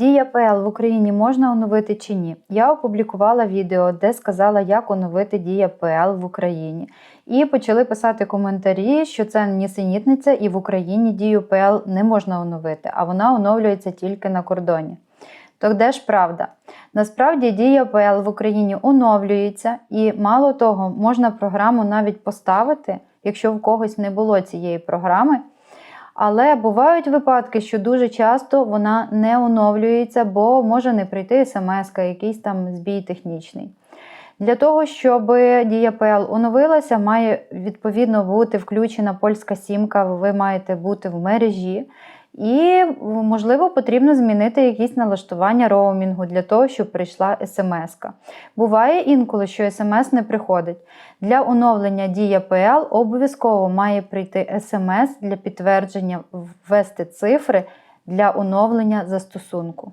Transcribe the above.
Дія ПЛ в Україні можна оновити чи ні? Я опублікувала відео, де сказала, як оновити Дія ПЛ в Україні. І почали писати коментарі, що це нісенітниця, і в Україні дію ПЛ не можна оновити, а вона оновлюється тільки на кордоні. То де ж правда? Насправді дія ПЛ в Україні оновлюється, і мало того, можна програму навіть поставити, якщо в когось не було цієї програми. Але бувають випадки, що дуже часто вона не оновлюється, бо може не прийти смс, якийсь там збій технічний. Для того, щоб ПЛ оновилася, має відповідно бути включена польська сімка, ви маєте бути в мережі. І, можливо, потрібно змінити якісь налаштування роумінгу для того, щоб прийшла смс. -ка. Буває інколи, що смс не приходить. Для оновлення Дія ПЛ обов'язково має прийти смс для підтвердження ввести цифри для оновлення застосунку.